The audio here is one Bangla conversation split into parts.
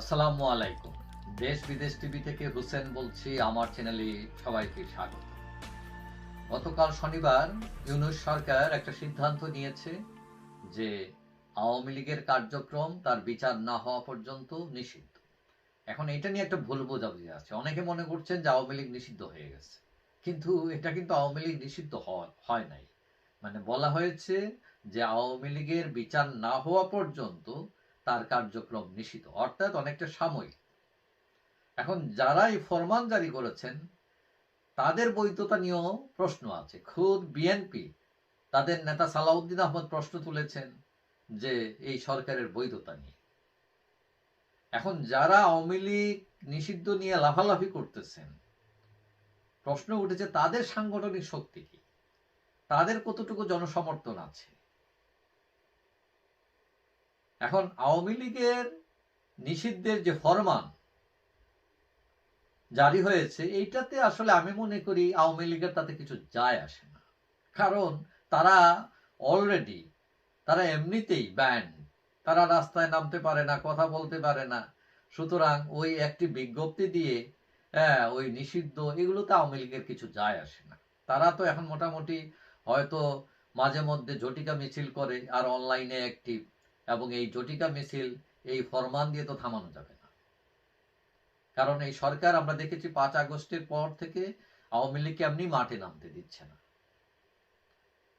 আসসালামু আলাইকুম। দেশ বিদেশ টিভি থেকে বলছি, আমার চ্যানেলে সবাইকে স্বাগত। গতকাল শনিবার ইউনুস সরকার একটা সিদ্ধান্ত নিয়েছে যে আওয়ামী লীগের কার্যক্রম তার বিচার না হওয়া পর্যন্ত নিষিদ্ধ। এখন এটা নিয়ে একটা ভুল বোঝাবুঝি আছে। অনেকে মনে করছেন যে আওয়ামী লীগ নিষিদ্ধ হয়ে গেছে। কিন্তু এটা কিন্তু আওয়ামী লীগ নিষিদ্ধ হয় নাই। মানে বলা হয়েছে যে আওয়ামী লীগের বিচার না হওয়া পর্যন্ত তার কার্যক্রম নিষিদ্ধ, অর্থাৎ অনেকটা সাময়িক। এখন যারা এই ফরমান জারি করেছেন, তাদের বৈধতা নিয়েও প্রশ্ন আছে। খুদ বিএনপি, তাদের নেতা সালাউদ্দিন আহমদ প্রশ্ন তুলেছেন যে এই সরকারের বৈধতা নিয়ে। এখন যারা আওয়ামী লীগ নিষিদ্ধ নিয়ে লাফালাফি করতেছেন, প্রশ্ন উঠেছে তাদের সাংগঠনিক শক্তি কি? তাদের কতটুকু জনসমর্থন আছে? এখন আওয়ামী লীগের নিষিদ্ধের যে ফরমান জারি হয়েছে, এইটাতে আসলে আমি মনে করি আওয়ামী লীগের তাতে কিছু যায় আসে না। কারণ তারা অলরেডি তারা এমনিতেই ব্যান্ড তারা রাস্তায় নামতে পারে না, কথা বলতে পারে না। সুতরাং ওই একটি বিজ্ঞপ্তি দিয়ে হ্যাঁ ওই নিষিদ্ধ, এগুলোতে আওয়ামী লীগের কিছু যায় আসে না। তারা তো এখন মোটামুটি হয়তো মাঝে মধ্যে ঝটিকা মিছিল করে আর অনলাইনে অ্যাক্টিভ এবং এই জটিকা মিছিল, এই ফরমান দিয়ে তো থামানো যাবে না। কারণ এই সরকার, আমরা দেখেছি পাঁচ আগস্টের পর থেকে আওয়ামী লীগকে এমনি মাঠে নামতে দিচ্ছে না।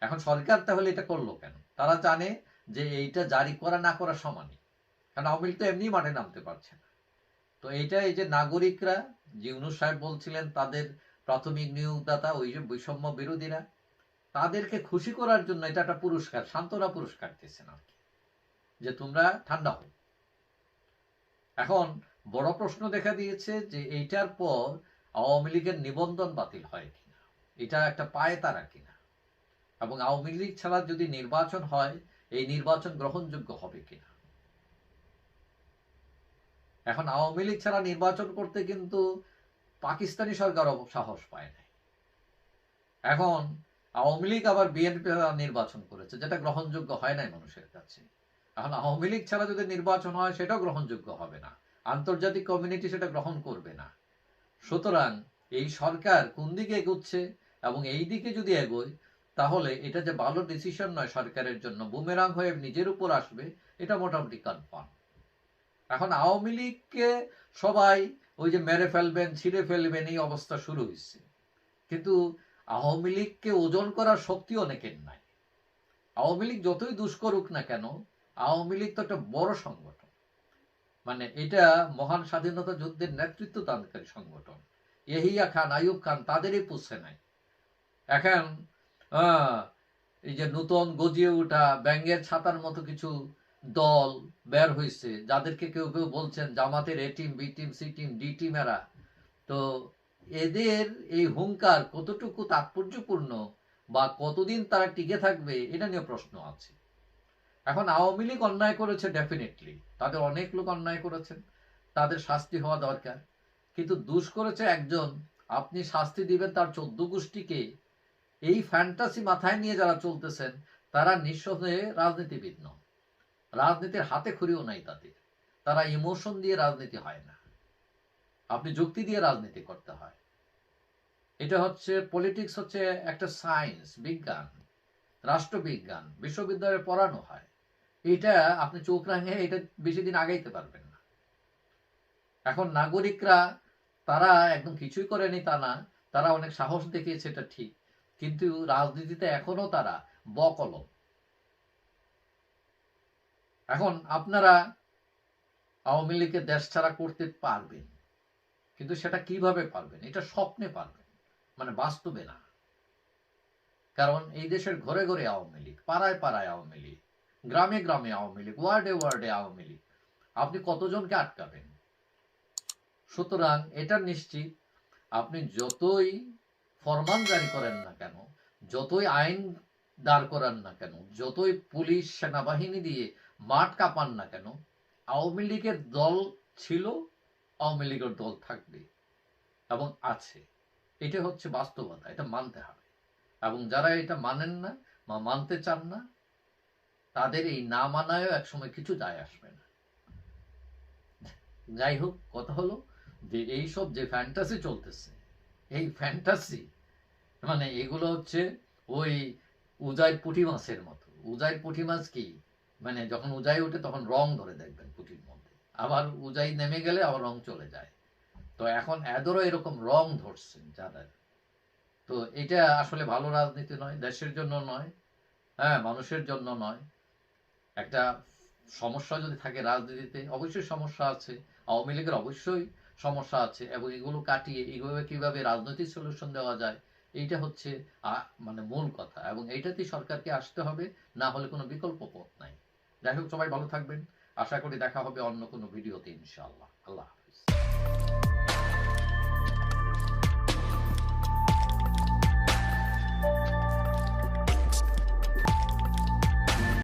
এখন সরকার তাহলে এটা করল কেন? তারা জানে যে এইটা জারি করা, না করা সমানই কারণ আওয়ামী লীগ তো এমনি মাঠে নামতে পারছে না। তো এইটা এই যে নাগরিকরা যে ইউনুস সাহেব বলছিলেন তাদের প্রাথমিক নিয়োগদাতা, ওই যে বৈষম্য বিরোধীরা, তাদেরকে খুশি করার জন্য এটা একটা পুরস্কার, সান্ত্বনা পুরস্কার দিয়েছেন আর কি। যে তোমরা ঠান্ডা হও। এখন বড় প্রশ্ন দেখা দিয়েছে যে এইটার পর আওয়ামী লীগের নিবন্ধন বাতিল হয় কিনা? এটা একটা পায়ে তারা কিনা? এবং আওয়ামী লীগ ছাড়া যদি নির্বাচন হয়, এই নির্বাচন গ্রহণযোগ্য হবে কিনা? এখন আওয়ামী লীগ ছাড়া নির্বাচন করতে কিন্তু পাকিস্তানি সরকার সাহস পায় নাই। এখন আওয়ামী লীগ আবার বিএনপি নির্বাচন করেছে, যেটা গ্রহণযোগ্য হয় নাই মানুষের কাছে। এখন আওয়ামী লীগ ছাড়া যদি নির্বাচন হয়, সেটাও গ্রহণযোগ্য হবে না। আন্তর্জাতিক কমিউনিটি সেটা গ্রহণ করবে না। সুতরাং এই সরকার কোন দিকে এগোচ্ছে এবং এই দিকে যদি এগোয়, তাহলে এটা যে ভালো ডিসিশন নয় সরকারের জন্য বুমেরাং হয়ে নিজের উপর আসবে, এটা মোটামুটি কনফার্ম এখন আওয়ামী লীগকে সবাই ওই যে মেরে ফেলবেন, ছিঁড়ে ফেলবেন, এই অবস্থা শুরু হয়েছে। কিন্তু আওয়ামী লীগকে ওজন করার শক্তি অনেকের নাই। আওয়ামী লীগ যতই দুষ্করুক না কেন আওয়ামী লীগ তো একটা বড় সংগঠন। মানে এটা মহান স্বাধীনতা যুদ্ধের নেতৃত্ব দানকারী সংগঠন। এহিয়া খান, আইয়ুব খান, তাদেরই পুষছে নাই। এখন এই যে নূতন গজিয়ে ওঠা ব্যাঙ্গের ছাতার মতো কিছু দল বের হয়েছে যাদেরকে কেউ কেউ বলছেন জামাতের A team, B team, C team, D team এরা তো এদের এই হুঙ্কার কতটুকু তাৎপর্যপূর্ণ বা কতদিন তারা টিকে থাকবে, এটা নিয়ে প্রশ্ন আছে। এখন আওয়ামী লীগ অন্যায় করেছে ডেফিনেটলি তাদের অনেক লোক অন্যায় করেছেন। তাদের শাস্তি হওয়া দরকার। কিন্তু দুষ করেছে একজন। আপনি শাস্তি দিবেন তার চোদ্দ গোষ্ঠীকে এই ফ্যান্টাসি মাথায় নিয়ে যারা চলতেছেন, তারা নিঃসন্দেহে রাজনীতিবিদ নন। রাজনীতির হাতে খড়িও নাই তাদের। তারা ইমোশন দিয়ে রাজনীতি হয় না। আপনি যুক্তি দিয়ে রাজনীতি করতে হয়। এটা হচ্ছে পলিটিক্স হচ্ছে একটা সায়েন্স বিজ্ঞান, রাষ্ট্রবিজ্ঞান, বিশ্ববিদ্যালয়ে পড়ানো হয়। এটা আপনি চোখ রাঙে এটা বেশি দিন আগাইতে পারবেন না। এখন নাগরিকরা, তারা একদম কিছুই করেনি তা না, তারা অনেক সাহস দেখিয়েছে এটা ঠিক, কিন্তু রাজনীতিতে এখনও তারা বকলম। এখন আপনারা আওয়ামী লীগকে দেশ ছাড়া করতে পারবেন, কিন্তু সেটা কীভাবে পারবেন? এটা স্বপ্নে পারবেন মানে বাস্তবে না। কারণ এই দেশের ঘরে ঘরে আওয়ামী লীগ, পাড়ায় পাড়ায় আওয়ামী লীগ গ্রামে গ্রামে আওয়ামী লীগ, ওয়ার্ডে ওয়ার্ডে আওয়ামী লীগ। আপনি কতজনকে আটকাবেন? সুতরাং এটা নিশ্চিত, আপনি যতই ফরমান জারি করেন না কেন, যতই আইন দাঁড় করান না কেন, যতই পুলিশ, সেনাবাহিনী দিয়ে মাঠ কাঁপান না কেন, আওয়ামী লীগের দল ছিল, আওয়ামী লীগের দল থাকবে এবং আছে। এটা হচ্ছে বাস্তবতা, এটা মানতে হবে। এবং যারা এটা মানেন না বা মানতে চান না তাদের এই না মানায়ও একসময় কিছু যায় আসবে না। যাই হোক, কথা হলো যে এইসব যে ফ্যান্টাসি চলতেছে, এই ফ্যান্টাসি মানে এগুলো হচ্ছে ওই উজাই পুঁটি মাছের মতো। উজাই পুঁটি মাছ কি? মানে যখন উজাই ওঠে তখন রং ধরে দেখবেন পুঁটির মধ্যে। আবার উজাই নেমে গেলে আবার রং চলে যায়। তো এখন এদেরও এরকম রং ধরছেন যাদের। তো এটা আসলে ভালো রাজনীতি নয়, দেশের জন্য নয় হ্যাঁ মানুষের জন্য নয়। একটা সমস্যা যদি থাকে রাজনীতিতে, অবশ্যই সমস্যা আছে। আওয়ামী লীগের অবশ্যই সমস্যা আছে এবং এগুলো কাটিয়ে এইভাবে কীভাবে রাজনৈতিক সলিউশন দেওয়া যায়, এইটা হচ্ছে মানে মূল কথা এবং এইটাতেই সরকারকে আসতে হবে, না হলে কোনো বিকল্প পথ নাই। যাই হোক, সবাই ভালো থাকবেন। আশা করি দেখা হবে অন্য কোনো ভিডিওতে ইনশাআল্লাহ। আল্লাহ হাফেজ।